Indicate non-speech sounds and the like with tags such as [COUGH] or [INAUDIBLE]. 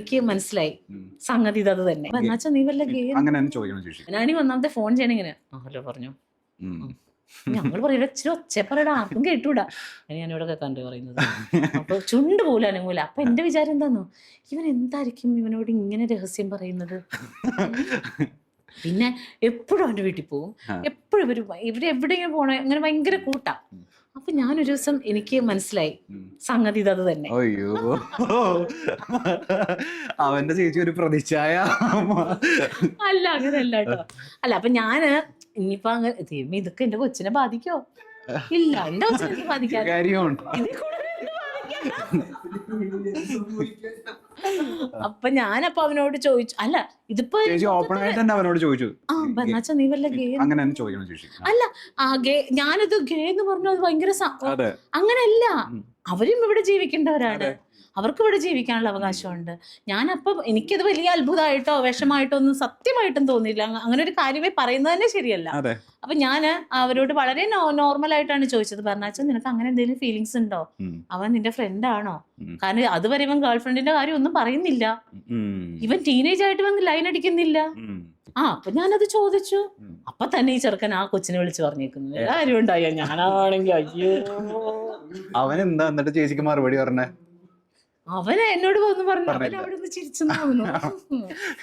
എനിക്ക് മനസ്സിലായി. സംഗതി ഇതത് തന്നെ. നീ വല്ല ഗെയിം അങ്ങനെ തന്നെ ചോദിക്കണം ചേച്ചി. ഞാനീ ഒന്നാമത്തെ ഫോൺ ചെയ്യണ ഇങ്ങനെ. ആ ഹലോ പറഞ്ഞു. ഞങ്ങൾ പറയൂല ഇച്ചിരി ഒച്ചപ്പറയുടെ ആർക്കും കേട്ടൂടാ. ഞാൻ ഞാനിവിടെ കണ്ടു പറയുന്നത്. അപ്പൊ ചുണ്ട് പോലും അനങ്ങൂല. അപ്പൊ എന്റെ വിചാരം എന്താന്നോ? ഇവൻ എന്തായിരിക്കും ഇവനോട് ഇങ്ങനെ രഹസ്യം പറയുന്നത്? പിന്നെ എപ്പോഴും അവന്റെ വീട്ടിൽ പോകും എപ്പോഴും ഇവർ എവിടെയെങ്കിലും പോണ അങ്ങനെ ഭയങ്കര കൂട്ടാ. അപ്പൊ ഞാനൊരു ദിവസം എനിക്ക് മനസ്സിലായി. സംഗതി ഇതത് അത് തന്നെ. അയ്യോ. അവന്റെ ചേച്ചി ഒരു പ്രതിച്ഛായ. അല്ല അങ്ങനെയല്ല കേട്ടോ. അല്ല അപ്പൊ ഞാൻ ഇനിയിപ്പോ അങ്ങനെ ഇതൊക്കെ എന്റെ കൊച്ചിനെ ബാധിക്കോ? ഇല്ല എന്റെ കൊച്ചിനെ എനിക്ക് [LAUGHS] അപ്പൊ ഞാനപ്പൊ അവനോട് ചോദിച്ചു അല്ല ഇതിപ്പോ ചേച്ചി ഓപ്പൺ ആയിട്ട് തന്നെ അവനോട് ചോദിച്ചു. ആ ബന്നാച്ച നീ വല്ല ഗേ അങ്ങനെ തന്നെ ചോദിക്കണം ചേച്ചി. അല്ല ആ ഗേ ഞാനത് ഗേ എന്ന് പറഞ്ഞു അത്. ഭയങ്കര അങ്ങനെയല്ല അവരും ഇവിടെ ജീവിക്കേണ്ടവരാണ്. അവർക്ക് ഇവിടെ ജീവിക്കാനുള്ള അവകാശമുണ്ട്. ഞാനപ്പം എനിക്കത് വലിയ അത്ഭുതമായിട്ടോ വിഷമായിട്ടോ ഒന്നും സത്യമായിട്ടും തോന്നിയില്ല. അങ്ങനെ ഒരു കാര്യമേ പറയുന്നത് തന്നെ ശരിയല്ല. അപ്പൊ ഞാൻ അവരോട് വളരെ നോർമൽ ആയിട്ടാണ് ചോദിച്ചത്. പറഞ്ഞാച്ചാൽ നിനക്ക് അങ്ങനെ എന്തെങ്കിലും ഫീലിങ്സ് ഉണ്ടോ? അവൻ നിന്റെ ഫ്രണ്ട് ആണോ? കാരണം അതുവരെ ഇവൻ ഗേൾ ഫ്രണ്ടിന്റെ കാര്യം ഒന്നും പറയുന്നില്ല. ഇവൻ ടീനേജ് ആയിട്ട് ഇവൻ ലൈൻ അടിക്കുന്നില്ല. ആ അപ്പൊ ഞാനത് ചോദിച്ചു. അപ്പൊ തന്നെ ഈ ചെറുക്കൻ ആ കൊച്ചിനെ വിളിച്ച് പറഞ്ഞേക്കുന്നു. കാര്യം ഉണ്ടായോ? ഞാനാണെങ്കിൽ അയ്യോ. അവൻ എന്താ എന്നിട്ട് ചേച്ചിക്ക് മറുപടി പറഞ്ഞേ? അവൻ എന്നോട് വന്ന് പറഞ്ഞു അവൻ. അവിടെ നിന്ന് ചിരിച്ചു തോന്നുന്നു.